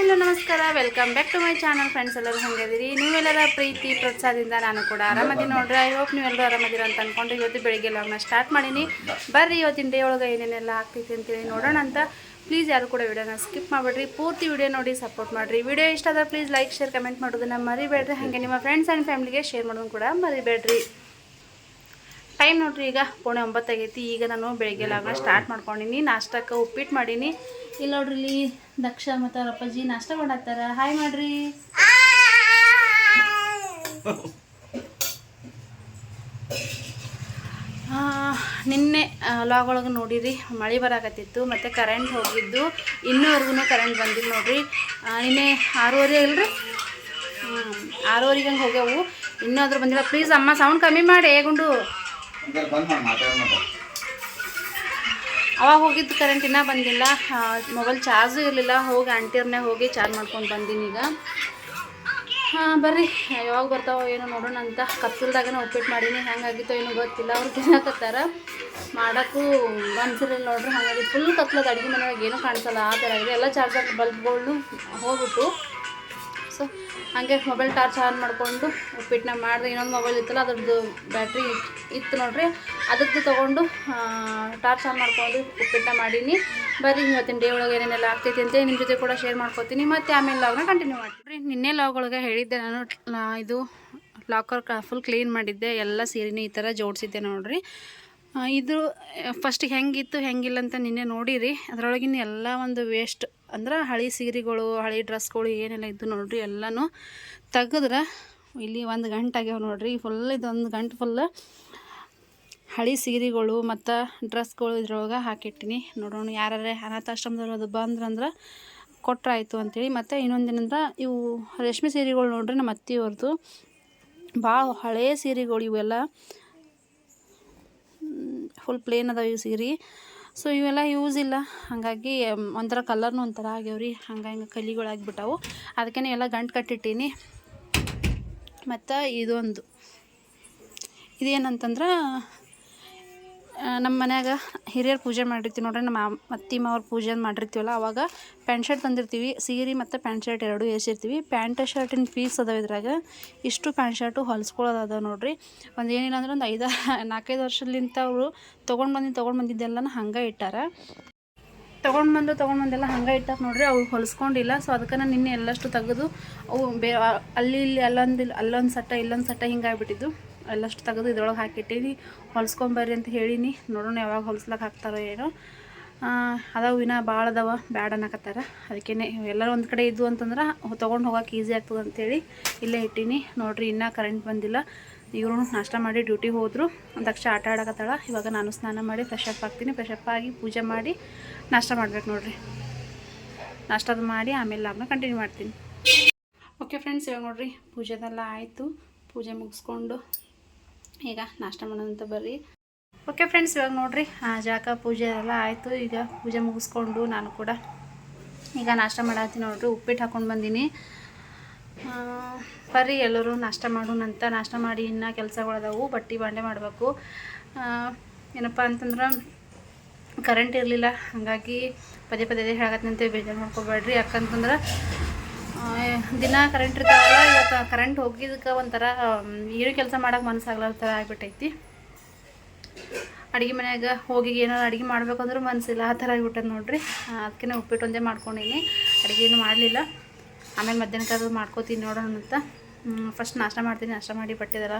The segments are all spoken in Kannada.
ಹಲೋ, ನಮಸ್ಕಾರ. Welcome back to my channel friends ಎಲ್ಲರೂ ಹೆಂಗಿದ್ದೀರಿ ನೀವೆಲ್ಲರ ಪ್ರೀತಿ, ಪ್ರೋತ್ಸಾಹದಿಂದ ನಾನು ಕೂಡ ಆರಾಮದೀನಿ ನೋಡ್ರಿ. ಐ ಹೋಪ್ ನೀವೆಲ್ಲರೂ ಆರಾಮದಿರ ಅಂತ ಅಂದ್ಕೊಂಡು ಇವತ್ತು ಬೆಳಿಗ್ಗೆ ಲಾಗ್ನ ಸ್ಟಾರ್ಟ್ ಮಾಡೀನಿ. ಬರ್ರಿ, ಇವತ್ತಿನ ಡೇ ಒಳಗೆ ಏನೇನೆಲ್ಲ ಆಗ್ತೈತಿ ಅಂತೇಳಿ ನೋಡೋಣ ಅಂತ. ಪ್ಲೀಸ್ ಯಾರು ಕೂಡ ವಿಡಿಯೋನ ಸ್ಕಿಪ್ ಮಾಡಿಬಿಡ್ರಿ. ಪೂರ್ತಿ ವಿಡಿಯೋ ನೋಡಿ ಸಪೋರ್ಟ್ ಮಾಡಿರಿ. ವಿಡಿಯೋ ಇಷ್ಟ ಆದರೆ ಪ್ಲೀಸ್ ಲೈಕ್ ಶೇರ್ ಕಮೆಂಟ್ ಮಾಡೋದನ್ನ ಮರಿಬೇಡ್ರಿ. ಹಾಗೆ ನಿಮ್ಮ ಫ್ರೆಂಡ್ಸ್ ಆ್ಯಂಡ್ ಫ್ಯಾಮಿಲಿಗೆ ಶೇರ್ ಮಾಡೋದು ಕೂಡ ಮರಿಬೇಡ್ರಿ. ಟೈಮ್ ನೋಡ್ರಿ, ಈಗ ಪೋಣೆ ಒಂಬತ್ತಾಗೈತಿ. ಈಗ ನಾನು ಬೆಳಿಗ್ಗೆ ಲಾಗ್ನ ಸ್ಟಾರ್ಟ್ ಮಾಡ್ಕೊಂಡಿನಿ. ನಾಷ್ಟಕ್ಕೆ ಉಪ್ಪಿಟ್ಟು ಮಾಡೀನಿ. ಇಲ್ಲಿ ನೋಡ್ರಿ ಇಲ್ಲಿ ದಕ್ಷ ಮತ್ತು ಅವ್ರ ಅಪ್ಪಾಜಿ ನಾಷ್ಟ ಮಾಡತ್ತಾರ ಹಾಯ್ ಮಾಡ್ರಿ. ನಿನ್ನೆ ಲಾಗ್ ಒಳಗೆ ನೋಡಿರಿ, ಮಳೆ ಬರಾಕತ್ತಿತ್ತು, ಮತ್ತು ಕರೆಂಟ್ ಹೋಗಿದ್ದು, ಇನ್ನೂವರೆಗೂ ಕರೆಂಟ್ ಬಂದಿಲ್ಲ ನೋಡ್ರಿ. ನಿನ್ನೆ ಆರೂವರೆ ಇಲ್ರಿ ಹ್ಞೂ ಆರೂವರೆಗೆ ಹಂಗೆ ಹೋಗ್ಯಾವು. ಇನ್ನೂ ಅದ್ರ ಬಂದಿಲ್ಲ. ಪ್ಲೀಸ್ ಅಮ್ಮ ಸೌಂಡ್ ಕಮ್ಮಿ ಮಾಡಿ ಗುಂಡು. ಅವಾಗ ಹೋಗಿದ್ದು ಕರೆಂಟ್ ಇನ್ನೂ ಬಂದಿಲ್ಲ. ಮೊಬೈಲ್ ಚಾರ್ಜು ಇರಲಿಲ್ಲ. ಹೋಗಿ ಆಂಟಿಯವ್ರನ್ನೇ ಹೋಗಿ ಚಾರ್ಜ್ ಮಾಡ್ಕೊಂಡು ಬಂದೀನಿ ಈಗ. ಹಾಂ, ಬರ್ರಿ. ಯಾವಾಗ ಬರ್ತಾವೋ ಏನೋ ನೋಡೋಣ ಅಂತ. ಕತ್ತಲ್ದಾಗನ ಉಪ್ಪಿಟ್ಟು ಮಾಡೀನಿ. ಹೆಂಗಾಗಿತ್ತೋ ಏನೋ ಗೊತ್ತಿಲ್ಲ. ಅವ್ರು ತಿನ್ನಕತ್ತಾರ ಮಾಡೋಕ್ಕೂ ಬಂದಿರಲಿಲ್ಲ ನೋಡ್ರಿ. ಹಾಗಾಗಿ ಫುಲ್ ಕತ್ತಲದ ಅಡುಗೆ ಮನೆಯೊಳಗೆ ಏನೂ ಕಾಣಿಸಲ್ಲ. ಆ ಥರ ಇದೆ. ಎಲ್ಲ ಚಾರ್ಜರ್ ಬಲ್ಬ್ಗಳು ಹೋಗ್ಬಿಟ್ಟು ಸೊ ಹಾಗೆ ಮೊಬೈಲ್ ಟಾರ್ಚ್ ಆನ್ ಮಾಡಿಕೊಂಡು ಉಪ್ಪಿಟ್ಟನ್ನ ಮಾಡಿದೆ. ಇನ್ನೊಂದು ಮೊಬೈಲ್ ಇತ್ತಲ್ಲ, ಅದ್ರದ್ದು ಬ್ಯಾಟ್ರಿ ಇತ್ತು ನೋಡಿರಿ. ಅದಕ್ಕೆ ತೊಗೊಂಡು ಟಾರ್ಚ್ ಆನ್ ಮಾಡ್ಕೊಂಡು ಉಪ್ಪಿಟ್ಟನ್ನ ಮಾಡೀನಿ. ಬರೀ ಇವತ್ತಿನ ಡೇ ಒಳಗೆ ಏನೇನೆಲ್ಲ ಆಗ್ತೈತಿ ಅಂತ ನಿಮ್ಮ ಜೊತೆ ಕೂಡ ಶೇರ್ ಮಾಡ್ಕೊತೀನಿ. ಮತ್ತು ಆಮೇಲೆ ಲಾಗ್ನ ಕಂಟಿನ್ಯೂ ಮಾಡ್ತೀನಿ. ನಿನ್ನೆ ಲಾಗ್ ಒಳಗೆ ಹೇಳಿದ್ದೆ ನಾನು ಇದು ಲಾಕರ್ ಫುಲ್ ಕ್ಲೀನ್ ಮಾಡಿದ್ದೆ. ಎಲ್ಲ ಸೀರೆನೂ ಈ ಥರ ಜೋಡಿಸಿದ್ದೆ ನೋಡಿರಿ. ಇದು ಫಸ್ಟಿಗೆ ಹೆಂಗಿತ್ತು, ಹೆಂಗಿಲ್ಲ ಅಂತ ನಿನ್ನೆ ನೋಡಿರಿ. ಅದರೊಳಗಿನ ಎಲ್ಲ ಒಂದು ವೇಸ್ಟ್ ಅಂದ್ರೆ ಹಳೆ ಸೀರೆಗಳು, ಹಳೆ ಡ್ರೆಸ್ಗಳು ಏನೆಲ್ಲ ಇದ್ದು ನೋಡ್ರಿ ಎಲ್ಲನೂ ತೆಗೆದ್ರೆ ಇಲ್ಲಿ ಒಂದು ಗಂಟೆ ಆಗ್ಯಾವ ನೋಡ್ರಿ. ಫುಲ್ ಇದೊಂದು ಗಂಟೆ ಫುಲ್ ಹಳೆ ಸೀರೆಗಳು ಮತ್ತು ಡ್ರೆಸ್ಗಳು ಇದ್ರೊಳಗೆ ಹಾಕಿಟ್ಟಿನಿ. ನೋಡೋಣ ಯಾರೇ ಅನಾಥಾಶ್ರಮದವ್ರು ಅದು ಬಂದ್ರಂದ್ರೆ ಆಯಿತು ಅಂಥೇಳಿ ಮತ್ತು ಇನ್ನೊಂದೇನಂದ್ರೆ ಇವು ರೇಷ್ಮೆ ಸೀರೆಗಳು ನೋಡ್ರಿ ನಮ್ಮ ಅತ್ತಿಯವ್ರದ್ದು ಭಾಳ ಹಳೆ ಸೀರೆಗಳು ಇವೆಲ್ಲ. ಫುಲ್ ಪ್ಲೇನ್ ಅದಾವೆ ಇವು ಸೀರೆ. ಸೊ ಇವೆಲ್ಲ ಯೂಸ್ ಇಲ್ಲ. ಹಾಗಾಗಿ ಒಂಥರ ಕಲರ್ನು ಒಂಥರ ಆಗ್ಯಾವ್ರಿ. ಹಂಗೆ ಹಿಂಗೆ ಕಲಿಗಳಾಗ್ಬಿಟ್ಟವು. ಅದಕ್ಕೆ ಎಲ್ಲ ಗಂಟು ಕಟ್ಟಿಟ್ಟೀನಿ. ಮತ್ತು ಇದೊಂದು. ಇದೇನಂತಂದ್ರೆ ನಮ್ಮ ಮನ್ಯಾಗ ಹಿರಿಯರು ಪೂಜೆ ಮಾಡಿರ್ತೀವಿ ನೋಡ್ರಿ, ನಮ್ಮ ಅತ್ತಿ ಮಾವ್ರ ಪೂಜೆ ಮಾಡಿರ್ತೀವಲ್ಲ, ಅವಾಗ ಪ್ಯಾಂಟ್ ಶರ್ಟ್ ತಂದಿರ್ತೀವಿ, ಸೀರೆ ಮತ್ತು ಪ್ಯಾಂಟ್ ಶರ್ಟ್ ಎರಡು ಎಸಿರ್ತೀವಿ ಪ್ಯಾಂಟ್ ಶರ್ಟಿನ ಪೀಸ್ ಅದಾವ ಇದ್ರಾಗ, ಇಷ್ಟು ಪ್ಯಾಂಟ್ ಶರ್ಟು ಹೊಲಿಸ್ಕೊಳ್ಳೋದು ನೋಡ್ರಿ. ಒಂದು ಏನಿಲ್ಲ ಅಂದ್ರೆ ಒಂದು ಐದು ನಾಲ್ಕೈದು ವರ್ಷದಿಂದ ಅವರು ತೊಗೊಂಡು ಬಂದು ತೊಗೊಂಡು ಬಂದಿದ್ದೆಲ್ಲನ ಹಂಗೆ ಇಟ್ಟಾರ. ತೊಗೊಂಡು ಬಂದು ತೊಗೊಂಡು ಬಂದೆಲ್ಲ ಹಂಗೆ ಇಟ್ಟಾರ ನೋಡ್ರಿ ಅವು ಹೊಲಿಸ್ಕೊಂಡಿಲ್ಲ. ಸೊ ಅದಕ್ಕೆ ನಾನು ನಿನ್ನೆ ಎಲ್ಲಷ್ಟು ತೆಗೆದು ಅವು ಬೇ ಅಲ್ಲಿ ಇಲ್ಲಿ ಅಲ್ಲೊಂದು ಅಲ್ಲೊಂದು ಸಟ್ಟ, ಇಲ್ಲೊಂದು ಸಟ್ಟ ಹಿಂಗೆ ಆಗ್ಬಿಟ್ಟಿದ್ದು. ಎಲ್ಲಷ್ಟು ತೆಗೆದು ಇದ್ರೊಳಗೆ ಹಾಕಿಟ್ಟೀನಿ. ಹೊಲ್ಸ್ಕೊಂಬರ್ರಿ ಅಂತ ಹೇಳೀನಿ. ನೋಡೋಣ ಯಾವಾಗ ಹೊಲ್ಸ್ಲಕ್ಕೆ ಹಾಕ್ತಾರೋ ಏನೋ. ಅದಾವ ವಿನ ಭಾಳ ಅದಾವ, ಬ್ಯಾಡ ಅನ್ನಕತ್ತಾರ. ಅದಕ್ಕೇ ಎಲ್ಲರೂ ಒಂದು ಕಡೆ ಇದ್ದು ಅಂತಂದ್ರೆ ತೊಗೊಂಡು ಹೋಗೋಕೆ ಈಸಿ ಆಗ್ತದೆ ಅಂತೇಳಿ ಇಲ್ಲೇ ಇಟ್ಟೀನಿ. ನೋಡಿರಿ ಇನ್ನೂ ಕರೆಂಟ್ ಬಂದಿಲ್ಲ. ಇವರು ನಾಷ್ಟ ಮಾಡಿ ಡ್ಯೂಟಿಗೆ ಹೋದರು. ದಕ್ಷ ಆಟ ಆಡಕತ್ತಾಳ. ಇವಾಗ ನಾನು ಸ್ನಾನ ಮಾಡಿ ಫ್ರೆಶ್ ಅಪ್ ಆಗ್ತೀನಿ. ಫ್ರೆಶ್ ಅಪ್ ಆಗಿ ಪೂಜೆ ಮಾಡಿ ನಾಷ್ಟ ಮಾಡ್ಬೇಕು ನೋಡಿರಿ. ನಾಷ್ಟದ ಮಾಡಿ ಆಮೇಲೆ ಲಾಗ್ನ ಕಂಟಿನ್ಯೂ ಮಾಡ್ತೀನಿ. ಓಕೆ ಫ್ರೆಂಡ್ಸ್ ಇವಾಗ ನೋಡಿರಿ ಪೂಜೆದೆಲ್ಲ ಆಯಿತು. ಪೂಜೆ ಮುಗಿಸ್ಕೊಂಡು ಈಗ ನಾಷ್ಟ ಮಾಡೋದಂತ ಬರ್ರಿ. ಓಕೆ ಫ್ರೆಂಡ್ಸ್ ಇವಾಗ ನೋಡ್ರಿ ಜಾಕ ಪೂಜೆ ಎಲ್ಲ ಆಯಿತು. ಈಗ ಪೂಜೆ ಮುಗಿಸ್ಕೊಂಡು ನಾನು ಕೂಡ ಈಗ ನಾಷ್ಟ ಮಾಡತ್ತೀನಿ ನೋಡ್ರಿ, ಉಪ್ಪಿಟ್ಟು ಹಾಕೊಂಡು ಬಂದೀನಿ. ಬರ್ರಿ ಎಲ್ಲರೂ, ನಾಷ್ಟ ಮಾಡೋಣಂತ ನಾಷ್ಟ ಮಾಡಿ ಇನ್ನೂ ಕೆಲಸಗಳದಾವು ಬಟ್ಟೆ ಬಾಂಡೆ ಮಾಡಬೇಕು. ಏನಪ್ಪ ಅಂತಂದ್ರೆ ಕರೆಂಟ್ ಇರಲಿಲ್ಲ, ಹಾಗಾಗಿ ಪದೇ ಪದೇ ಹೇಳಕತ್ತಂತೆ ಬೇಜಾರು ಮಾಡ್ಕೋಬೇಡ್ರಿ. ಯಾಕಂತಂದ್ರೆ ದಿನ ಕರೆಂಟ್ ಇರ್ತಾವಲ್ಲ, ಇವತ್ತು ಕರೆಂಟ್ ಹೋಗಿದ್ದಕ್ಕೆ ಒಂಥರ ಏನು ಕೆಲಸ ಮಾಡೋಕೆ ಮನಸ್ಸಾಗಲ್ಲ ಥರ ಆಗಿಬಿಟ್ಟೈತಿ. ಅಡುಗೆ ಮನೆಯಾಗ ಹೋಗಿ ಏನಾರು ಅಡುಗೆ ಮಾಡ್ಬೇಕಂದ್ರೂ ಮನಸ್ಸಿಲ್ಲ ಆ ಥರ ಆಗಿಬಿಟ್ಟೆ ನೋಡ್ರಿ. ಅದಕ್ಕೆ ಉಪ್ಪಿಟ್ಟು ಒಂದೇ ಮಾಡ್ಕೊಂಡೀನಿ, ಅಡುಗೆ ಏನು ಮಾಡಲಿಲ್ಲ. ಆಮೇಲೆ ಮಧ್ಯಾಹ್ನಕ್ಕಾದ್ರೂ ಮಾಡ್ಕೋತೀನಿ ನೋಡೋಣ ಅಂತ. ಫಸ್ಟ್ ನಾಷ್ಟ ಮಾಡ್ತೀನಿ, ನಾಷ್ಟ ಮಾಡಿ ಬಟ್ಟೆದೆಲ್ಲ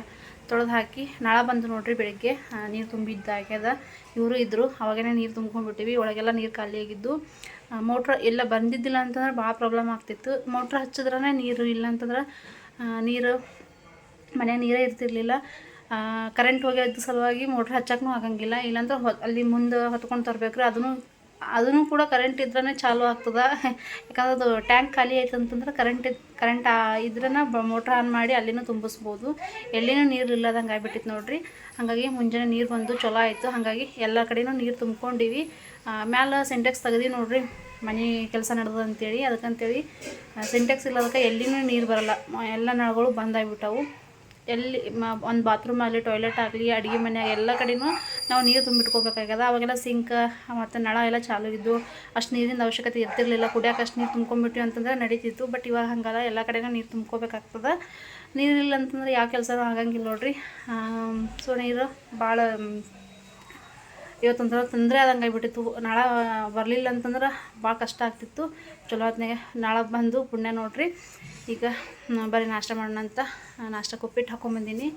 ತೊಳೆದು ಹಾಕಿ, ನಾಳೆ ಬಂದು ನೋಡ್ರಿ ಬೆಳಿಗ್ಗೆ. ನೀರು ತುಂಬಿದ್ದಾಗ್ಯದ ಇವರು ಇದ್ದರು ಅವಾಗೇ ನೀರು ತುಂಬ್ಕೊಂಡ್ಬಿಟ್ಟಿವಿ, ಒಳಗೆಲ್ಲ ನೀರು ಖಾಲಿಯಾಗಿದ್ದು. ಮೋಟ್ರ್ ಎಲ್ಲ ಬಂದಿದ್ದಿಲ್ಲ ಅಂತಂದ್ರೆ ಭಾಳ ಪ್ರಾಬ್ಲಮ್ ಆಗ್ತಿತ್ತು. ಮೋಟ್ರ್ ಹಚ್ಚಿದ್ರೇ ನೀರು, ಇಲ್ಲ ಅಂತಂದ್ರೆ ನೀರು, ಮನೆ ನೀರೇ ಇರ್ತಿರ್ಲಿಲ್ಲ. ಕರೆಂಟ್ ಹೋಗಿದ್ದ ಸಲುವಾಗಿ ಮೋಟ್ರ್ ಹಚ್ಚಕ್ಕೂ ಆಗಂಗಿಲ್ಲ. ಇಲ್ಲಾಂದ್ರೆ ಹೊ, ಅಲ್ಲಿ ಮುಂದೆ ಹೊತ್ಕೊಂಡು ತರಬೇಕ್ರಿ. ಅದನ್ನು ಅದನ್ನು ಕೂಡ ಕರೆಂಟ್ ಇದ್ರೇ ಚಾಲು ಆಗ್ತದೆ. ಯಾಕಂದ್ರೆ ಅದು ಟ್ಯಾಂಕ್ ಖಾಲಿ ಆಯ್ತು ಅಂತಂದ್ರೆ ಕರೆಂಟ್ ಕರೆಂಟ್ ಇದ್ರೇ ಮೋಟ್ರ್ ಆನ್ ಮಾಡಿ ಅಲ್ಲಿನೂ ತುಂಬಿಸ್ಬೋದು. ಎಲ್ಲಿನೂ ನೀರು ಇಲ್ಲದಂಗೆ ಆಗ್ಬಿಟ್ಟಿತ್ತು ನೋಡ್ರಿ. ಹಾಗಾಗಿ ಮುಂಜಾನೆ ನೀರು ಬಂದು ಚಲೋ ಆಯಿತು. ಹಾಗಾಗಿ ಎಲ್ಲ ಕಡೆನೂ ನೀರು ತುಂಬ್ಕೊಂಡಿವಿ. ಮ್ಯಾಲ ಸಿಂಟೆಕ್ಸ್ ತೆಗ್ದು ನೋಡ್ರಿ. ಮನೆ ಕೆಲಸ ನಡೆದ ಅಂತೇಳಿ, ಅದಕ್ಕಂತೇಳಿ ಸಿಂಟೆಕ್ಸ್ ಇಲ್ಲದಕ್ಕೆ ಎಲ್ಲಿನೂ ನೀರು ಬರಲ್ಲ. ಎಲ್ಲ ನಳಗಳು ಬಂದಾಗ್ಬಿಟ್ಟವು. ಎಲ್ಲಿ, ಮ, ಒಂದು ಬಾತ್ರೂಮ್ ಆಗಲಿ ಟಾಯ್ಲೆಟ್ ಆಗಲಿ, ಅಡುಗೆ ಮನೆಯಾಗ ಎಲ್ಲ ಕಡೆನೂ ನಾವು ನೀರು ತುಂಬಿಟ್ಕೋಬೇಕಾಗ್ಯದ. ಅವಾಗೆಲ್ಲ ಸಿಂಕ್ ಮತ್ತು ನಳ ಎಲ್ಲ ಚಾಲು ಇದ್ದು ಅಷ್ಟು ನೀರಿನ ಅವಶ್ಯಕತೆ ಇರ್ತಿರ್ಲಿಲ್ಲ. ಕುಡಿಯೋಕೆ ಅಷ್ಟು ನೀರು ತುಂಬ್ಕೊಂಬಿಟ್ವಿ ಅಂತಂದ್ರೆ ನಡೀತಿತ್ತು. ಬಟ್ ಇವಾಗ ಹಂಗಲ್ಲ. ಎಲ್ಲ ಕಡೆನೂ ನೀರು ತುಂಬ್ಕೋಬೇಕಾಗ್ತದೆ. ನೀರಿಲ್ಲ ಅಂತಂದ್ರೆ ಯಾವ ಕೆಲಸನೂ ಆಗಂಗಿಲ್ಲ ನೋಡ್ರಿ. ಸೊ ನೀರು ಭಾಳ ಇವತ್ತೊಂಥರ ತೊಂದರೆ ಆದಂಗೆ ಆಗಿಬಿಟ್ಟಿತ್ತು. ನಾಳೆ ಬರಲಿಲ್ಲ ಅಂತಂದ್ರೆ ಭಾಳ ಕಷ್ಟ ಆಗ್ತಿತ್ತು. ಚಲೋ ಹೊತ್ತಿನಾಗೆ ನಾಳೆ ಬಂದು ಪುಣ್ಯ ನೋಡ್ರಿ. ಈಗ ಬರೀ ನಾಷ್ಟ ಮಾಡೋಣ ಅಂತ ನಾಷ್ಟಕ್ಕೆ ಉಪ್ಪಿಟ್ಟು ಹಾಕೊಂಬಂದೀನಿ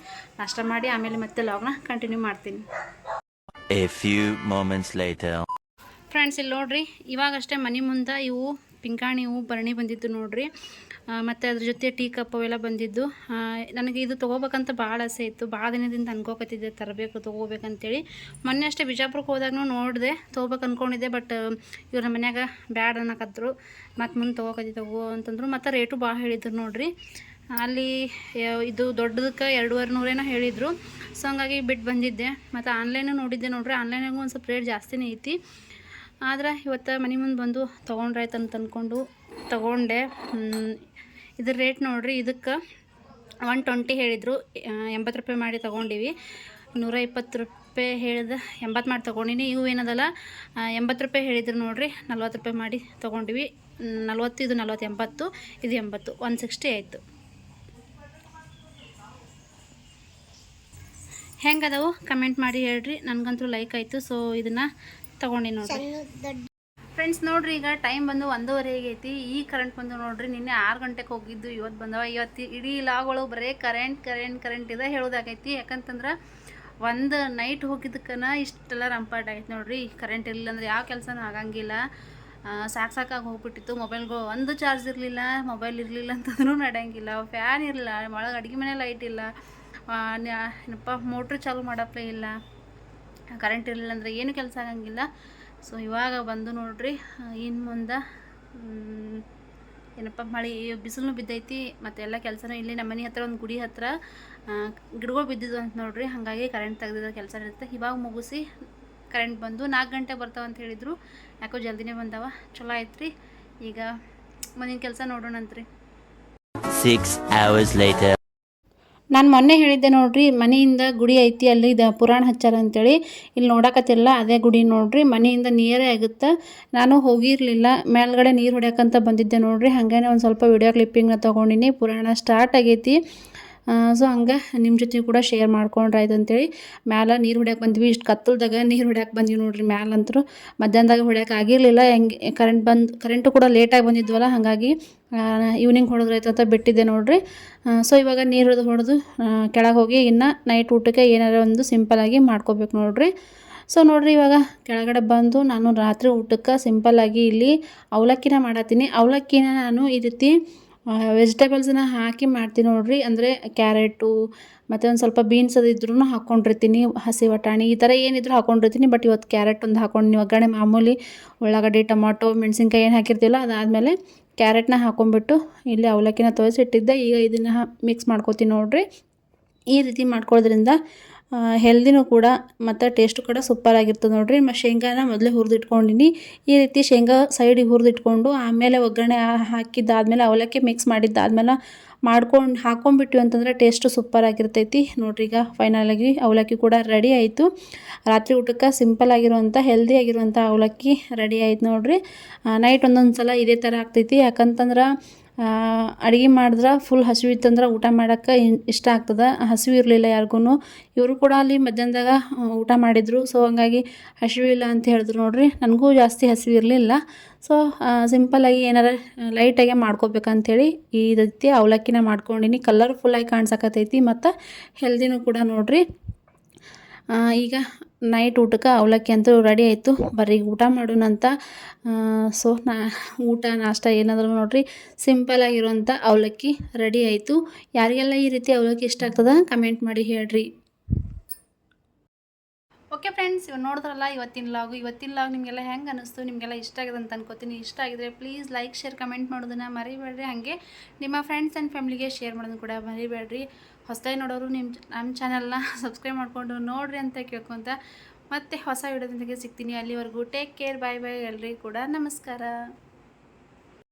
ನಾಷ್ಟ ಮಾಡಿ ಆಮೇಲೆ ಮತ್ತೆ ಲಾಗ್ನ ಕಂಟಿನ್ಯೂ ಮಾಡ್ತೀನಿ. ಫ್ರೆಂಡ್ಸ್ ಇಲ್ಲಿ ನೋಡ್ರಿ ಇವಾಗಷ್ಟೇ ಮನೆ ಮುಂದೆ ಇವು ಪಿಂಕಾಣಿ ಹೂ ಭರಣಿ ಬಂದಿದ್ದು ನೋಡ್ರಿ. ಮತ್ತು ಅದ್ರ ಜೊತೆ ಟೀ ಕಪ್ ಅವೆಲ್ಲ ಬಂದಿದ್ದು. ನನಗೆ ಇದು ತೊಗೋಬೇಕಂತ ಭಾಳ ಆಸೆ ಇತ್ತು. ಭಾಳ ದಿನದಿಂದ ಅನ್ಕೋಕತ್ತಿದ್ದೆ ತರಬೇಕು, ತೊಗೋಬೇಕಂತೇಳಿ. ಮೊನ್ನೆ ಅಷ್ಟೇ ಬಿಜಾಪುರಕ್ಕೆ ಹೋದಾಗೂ ನೋಡಿದೆ, ತೊಗೋಬೇಕು ಅಂದ್ಕೊಂಡಿದ್ದೆ ಬಟ್ ಇವ್ರ ನಮ್ಮ ಮನ್ಯಾಗ ಬ್ಯಾಡ್ ಅನ್ನಕತ್ರು. ಮತ್ತು ಮುಂದೆ ತೊಗೋಕತ್ತಿ, ತಗೋ ಅಂತಂದ್ರು. ಮತ್ತು ರೇಟು ಭಾಳ ಹೇಳಿದ್ರು ನೋಡ್ರಿ. ಅಲ್ಲಿ ಇದು ದೊಡ್ಡದಕ್ಕೆ ಎರಡೂವರೆ ನೂರೇನೋ ಹೇಳಿದರು. ಸೊ ಹಂಗಾಗಿ ಬಿಟ್ಟು ಬಂದಿದ್ದೆ. ಮತ್ತು ಆನ್ಲೈನು ನೋಡಿದ್ದೆ ನೋಡ್ರಿ. ಆನ್ಲೈನಾಗೂ ಒಂದು ಸ್ವಲ್ಪ ರೇಟ್ ಜಾಸ್ತಿನೇ ಐತಿ. ಆದ್ರೆ ಇವತ್ತು ಮನೆ ಮುಂದೆ ಬಂದು ತೊಗೊಂಡ್ರಾಯ್ತು ಅಂತ ಅಂದ್ಕೊಂಡು ತೊಗೊಂಡೆ. ಇದ್ರ ರೇಟ್ ನೋಡ್ರಿ, ಇದಕ್ಕೆ ಒನ್ ಟ್ವೆಂಟಿ ಹೇಳಿದರು. ಎಂಬತ್ತು ರೂಪಾಯಿ ಮಾಡಿ ತೊಗೊಂಡಿವಿ. ನೂರ ಇಪ್ಪತ್ತು ರೂಪಾಯಿ ಹೇಳಿದ ಎಂಬತ್ತು ಮಾಡಿ ತೊಗೊಂಡಿನಿ. ಇವು ಏನದಲ್ಲ ಎಂಬತ್ತು ರೂಪಾಯಿ ಹೇಳಿದ್ರು ನೋಡ್ರಿ, ನಲ್ವತ್ತು ರೂಪಾಯಿ ಮಾಡಿ ತೊಗೊಂಡಿವಿ. ನಲ್ವತ್ತು, ಇದು ನಲ್ವತ್ತು ಎಂಬತ್ತು ಇದು ಎಂಬತ್ತು ಒನ್ ಸಿಕ್ಸ್ಟಿ ಆಯಿತು. ಹೆಂಗದವು? ಕಮೆಂಟ್ ಮಾಡಿ ಹೇಳ್ರಿ. ನನಗಂತೂ ಲೈಕ್ ಆಯಿತು ಸೊ ಇದನ್ನು ತೊಗೊಂಡಿ ಫ್ರೆಂಡ್ಸ್, ನೋಡ್ರಿ, ಈಗ ಟೈಮ್ ಬಂದು ಒಂದೂವರೆಗೆ ಐತಿ ಈ ಕರೆಂಟ್ ಬಂದು ನೋಡ್ರಿ, ನಿನ್ನೆ ಆರು ಗಂಟೆಗೆ ಹೋಗಿದ್ದು ಇವತ್ತು ಬಂದವ. ಇವತ್ತು ಇಡೀ ಲಾಗಳು ಬರೀ ಕರೆಂಟ್ ಕರೆಂಟ್ ಕರೆಂಟ್ ಇದೆ ಹೇಳೋದಾಗೈತಿ. ಯಾಕಂತಂದ್ರೆ, ಒಂದು ನೈಟ್ ಹೋಗಿದ್ದಕ್ಕನ ಇಷ್ಟೆಲ್ಲ ರಂಪಾಟ್ ಆಗೈತೆ ನೋಡ್ರಿ. ಕರೆಂಟ್ ಇರಲಿಲ್ಲ ಅಂದ್ರೆ ಯಾವ ಕೆಲಸನೂ ಆಗಂಗಿಲ್ಲ. ಸಾಕು ಸಾಕಾಗಿ ಹೋಗ್ಬಿಟ್ಟಿತ್ತು. ಮೊಬೈಲ್ಗಳು ಒಂದು ಚಾರ್ಜ್ ಇರಲಿಲ್ಲ ಮೊಬೈಲ್ ಇರಲಿಲ್ಲ ಅಂತಂದ್ರೂ ನಡೆಯಂಗಿಲ್ಲ. ಫ್ಯಾನ್ ಇರಲಿಲ್ಲ, ಒಳಗೆ ಅಡುಗೆ ಮನೆ ಲೈಟ್ ಇಲ್ಲ. ಏನಪ್ಪ ಮೋಟ್ರ್ ಚಾಲು ಮಾಡಪ್ಲೇ ಇಲ್ಲ. ಕರೆಂಟ್ ಇರಲಿಲ್ಲ ಅಂದರೆ ಏನು ಕೆಲಸ ಆಗಂಗಿಲ್ಲ. ಸೊ ಇವಾಗ ಬಂದು ನೋಡ್ರಿ ಇನ್ನು ಮುಂದೆ ಏನಪ್ಪ, ಮಳೆ ಬಿಸಿಲು ಬಿದ್ದೈತಿ, ಮತ್ತು ಎಲ್ಲ ಕೆಲಸನೂ ಇಲ್ಲಿ ನಮ್ಮ ಮನೆ ಹತ್ರ, ಒಂದು ಗುಡಿ ಹತ್ರ ಗಿಡಗಳು ಬಿದ್ದಿದ್ದು ಅಂತ ನೋಡ್ರಿ, ಹಾಗಾಗಿ ಕರೆಂಟ್ ತೆಗೆದಿದ್ದ ಕೆಲಸ ಇರುತ್ತೆ. ಇವಾಗ ಮುಗಿಸಿ ಕರೆಂಟ್ ಬಂದು ನಾಲ್ಕು ಗಂಟೆ ಬರ್ತಾವ ಅಂತ ಹೇಳಿದರು. ಯಾಕೋ ಜಲ್ದಿನೇ ಬಂದಾವ. ಚಲೋ ಆಯ್ತು ರೀ ಈಗ ಮುಂದಿನ ಕೆಲಸ ನೋಡೋಣಂತ್ರಿ. Six hours later. ನಾನು ಮೊನ್ನೆ ಹೇಳಿದ್ದೆ ನೋಡ್ರಿ, ಮನೆಯಿಂದ ಗುಡಿ ಐತಿ, ಅಲ್ಲಿ ಇದು ಪುರಾಣ ಹಚ್ಚಾರ ಅಂತೇಳಿ. ಇಲ್ಲಿ ನೋಡಕತ್ತಿಲ್ಲ, ಅದೇ ಗುಡಿ ನೋಡ್ರಿ, ಮನೆಯಿಂದ ನಿಯರೇ ಆಗುತ್ತೆ? ನಾನು ಹೋಗಿರಲಿಲ್ಲ, ಮೇಲ್ಗಡೆ ನೀರು ಹೊಡ್ಯಾಕಂತ ಬಂದಿದ್ದೆ ನೋಡ್ರಿ. ಹಾಗೇನೆ ಒಂದು ಸ್ವಲ್ಪ ವಿಡಿಯೋ ಕ್ಲಿಪ್ಪಿಂಗ್ನ ತೊಗೊಂಡಿನಿ. ಪುರಾಣ ಸ್ಟಾರ್ಟ್ ಆಗೈತಿ. ಸೊ ಹಂಗೆ ನಿಮ್ಮ ಜೊತೆ ಕೂಡ ಶೇರ್ ಮಾಡ್ಕೊಂಡ್ರಾಯ್ತು ಅಂತೇಳಿ. ಮ್ಯಾಲೆ ನೀರು ಹೊಡ್ಯಾಕೆ ಬಂದ್ವಿ, ಇಷ್ಟು ಕತ್ತಲ್ದಾಗ ನೀರು ಹೊಡ್ಯಾಕೆ ಬಂದ್ವಿ ನೋಡ್ರಿ ಮ್ಯಾಲಂತರೂ ಮಧ್ಯಾಹ್ನದಾಗ ಹೊಡ್ಯಾಕೆ ಆಗಿರಲಿಲ್ಲ, ಹೆಂಗೆ ಕರೆಂಟ್ ಬಂದು ಕರೆಂಟು ಕೂಡ ಲೇಟಾಗಿ ಬಂದಿದ್ವಲ್ಲ, ಹಾಗಾಗಿ ಈವ್ನಿಂಗ್ ಹೊಡೆದ್ರಾಯ್ತು ಅಂತ ಬಿಟ್ಟಿದ್ದೆ ನೋಡ್ರಿ. ಸೊ ಇವಾಗ ನೀರು ಹೊಡೆದು ಕೆಳಗೆ ಹೋಗಿ ಇನ್ನು ನೈಟ್ ಊಟಕ್ಕೆ ಏನಾರ ಒಂದು ಸಿಂಪಲಾಗಿ ಮಾಡ್ಕೋಬೇಕು ನೋಡ್ರಿ. ಸೊ ನೋಡ್ರಿ ಇವಾಗ ಕೆಳಗಡೆ ಬಂದು ನಾನು ರಾತ್ರಿ ಊಟಕ್ಕೆ ಸಿಂಪಲ್ಲಾಗಿ ಇಲ್ಲಿ ಅವಲಕ್ಕಿನ ಮಾಡತ್ತೀನಿ. ಅವಲಕ್ಕಿನ ನಾನು ಈ ರೀತಿ ವೆಜಿಟೇಬಲ್ಸನ್ನ ಹಾಕಿ ಮಾಡ್ತೀನಿ ನೋಡಿರಿ. ಅಂದರೆ ಕ್ಯಾರೆಟು, ಮತ್ತು ಒಂದು ಸ್ವಲ್ಪ ಬೀನ್ಸ್ ಅದು ಇದ್ರೂ ಹಾಕ್ಕೊಂಡಿರ್ತೀನಿ ಹಸಿ ಬಟಾಣಿ ಈ ಥರ ಏನಿದ್ರು ಹಾಕ್ಕೊಂಡಿರ್ತೀನಿ ಬಟ್ ಇವತ್ತು ಕ್ಯಾರೆಟ್ ಒಂದು ಹಾಕೊಂಡು ಒಗ್ಗರಣೆ ಮಾಮೂಲಿ ಉಳ್ಳಾಗಡ್ಡಿ, ಟೊಮಾಟೊ, ಮೆಣಸಿನ್ಕಾಯಿ ಏನು ಹಾಕಿರ್ತೀವಲ್ಲ ಅದಾದಮೇಲೆ ಕ್ಯಾರೆಟ್ನ ಹಾಕೊಂಡ್ಬಿಟ್ಟು ಇಲ್ಲಿ ಅವಲಕ್ಕಿನ ತೋರಿಸಿಟ್ಟಿದ್ದೆ ಈಗ ಇದನ್ನು ಮಿಕ್ಸ್ ಮಾಡ್ಕೋತೀನಿ ನೋಡಿರಿ. ಈ ರೀತಿ ಮಾಡ್ಕೊಳ್ಳೋದ್ರಿಂದ ಹೆಲ್ದಿನೂ ಕೂಡ ಮತ್ತು ಟೇಸ್ಟ್ ಕೂಡ ಸೂಪರ್ ಆಗಿರ್ತದೆ ನೋಡಿರಿ. ಮತ್ತು ಶೇಂಗಾನ ಮೊದಲೇ ಹುರಿದಿಟ್ಕೊಂಡಿನಿ. ಈ ರೀತಿ ಶೇಂಗಾ ಸೈಡಿಗೆ ಹುರಿದಿಟ್ಕೊಂಡು ಆಮೇಲೆ ಒಗ್ಗರಣೆ ಹಾಕಿದ್ದಾದಮೇಲೆ ಅವಲಕ್ಕಿ ಮಿಕ್ಸ್ ಮಾಡಿದ್ದಾದ್ಮೇಲೆ ಮಾಡ್ಕೊಂಡು ಹಾಕೊಂಡ್ಬಿಟ್ವಿ ಅಂತಂದರೆ ಟೇಸ್ಟು ಸೂಪರ್ ಆಗಿರ್ತೈತಿ. ನೋಡ್ರಿ ಈಗ ಫೈನಲಾಗಿ ಅವಲಕ್ಕಿ ಕೂಡ ರೆಡಿ ಆಯಿತು. ರಾತ್ರಿ ಊಟಕ್ಕೆ ಸಿಂಪಲ್ ಆಗಿರುವಂಥ ಹೆಲ್ದಿ ಆಗಿರುವಂಥ ಅವಲಕ್ಕಿ ರೆಡಿ ಆಯ್ತು ನೋಡ್ರಿ. ನೈಟ್ ಒಂದೊಂದು ಸಲ ಇದೇ ಥರ ಆಗ್ತೈತಿ. ಯಾಕಂತಂದ್ರೆ ಅಡುಗೆ ಮಾಡಿದ್ರೆ ಫುಲ್ ಹಸಿವಿತ್ತಂದ್ರೆ ಊಟ ಮಾಡೋಕ್ಕೆ ಇಷ್ಟ ಆಗ್ತದೆ. ಹಸಿವು ಇರಲಿಲ್ಲ ಯಾರಿಗೂ ಇವರು ಕೂಡ ಅಲ್ಲಿ ಮಧ್ಯಾಹ್ನದಾಗ ಊಟ ಮಾಡಿದರು. ಸೊ ಹಂಗಾಗಿ ಹಸಿವಿಲ್ಲ ಅಂತ ಹೇಳಿದ್ರು ನೋಡಿರಿ. ನನಗೂ ಜಾಸ್ತಿ ಹಸಿವು ಇರಲಿಲ್ಲ. ಸೊ ಸಿಂಪಲ್ಲಾಗಿ ಏನಾರ ಲೈಟಾಗೆ ಮಾಡ್ಕೋಬೇಕಂಥೇಳಿ ಈ ರೀತಿ ಅವಲಕ್ಕಿನ ಮಾಡ್ಕೊಂಡಿನಿ. ಕಲರ್ಫುಲ್ಲಾಗಿ ಕಾಣಿಸಕತ್ತೈತಿ ಮತ್ತು ಹೆಲ್ದಿನೂ ಕೂಡ ನೋಡ್ರಿ. ಈಗ ನೈಟ್ ಊಟಕ್ಕೆ ಅವಲಕ್ಕಿ ಅಂತೂ ರೆಡಿ ಆಯಿತು. ಬರ್ರಿ ಊಟ ಮಾಡೋಣ ಅಂತ. ಸೊ ನಾ, ಊಟ, ನಾಷ್ಟ ಏನಾದರೂ ನೋಡ್ರಿ. ಸಿಂಪಲ್ ಆಗಿರುವಂಥ ಅವಲಕ್ಕಿ ರೆಡಿ ಆಯಿತು. ಯಾರಿಗೆಲ್ಲ ಈ ರೀತಿ ಅವಲಕ್ಕಿ ಇಷ್ಟ ಆಗ್ತದ ಕಮೆಂಟ್ ಮಾಡಿ ಹೇಳ್ರಿ. ಓಕೆ ಫ್ರೆಂಡ್ಸ್ ಇವ್ ನೋಡಿದ್ರಲ್ಲ, ಇವತ್ತಿನ ಲಾಗು ಇವತ್ತಿನ ಲಾಗ್ ನಿಮಗೆಲ್ಲ ಹೆಂಗೆ ಅನಿಸ್ತು? ನಿಮಗೆಲ್ಲ ಇಷ್ಟ ಆಗಿದೆ ಅಂತ ಅನ್ಕೋತೀನಿ. ಇಷ್ಟ ಆಗಿದ್ರೆ ಪ್ಲೀಸ್ ಲೈಕ್ ಶೇರ್ ಕಮೆಂಟ್ ಮಾಡೋದನ್ನ ಮರಿಬೇಡ್ರಿ. ಹಾಗೆ ನಿಮ್ಮ ಫ್ರೆಂಡ್ಸ್ ಆ್ಯಂಡ್ ಫ್ಯಾಮಿಲಿಗೆ ಶೇರ್ ಮಾಡೋದು ಕೂಡ ಮರಿಬೇಡ್ರಿ. ಹೊಸದಾಗಿ ನೋಡೋರು ನಿಮ್ಮ ನಮ್ಮ ಚಾನಲ್ನ ಸಬ್ಸ್ಕ್ರೈಬ್ ಮಾಡಿಕೊಂಡು ನೋಡ್ರಿ ಅಂತ ಕೇಳ್ಕೊತ ಮತ್ತೆ ಹೊಸ ವಿಡಿಯೋದೊಂದಿಗೆ ಸಿಗ್ತೀನಿ. ಅಲ್ಲಿವರೆಗೂ ಟೇಕ್ ಕೇರ್ ಬಾಯ್ ಬಾಯ್ ಎಲ್ರಿಗೂ ಕೂಡ ನಮಸ್ಕಾರ.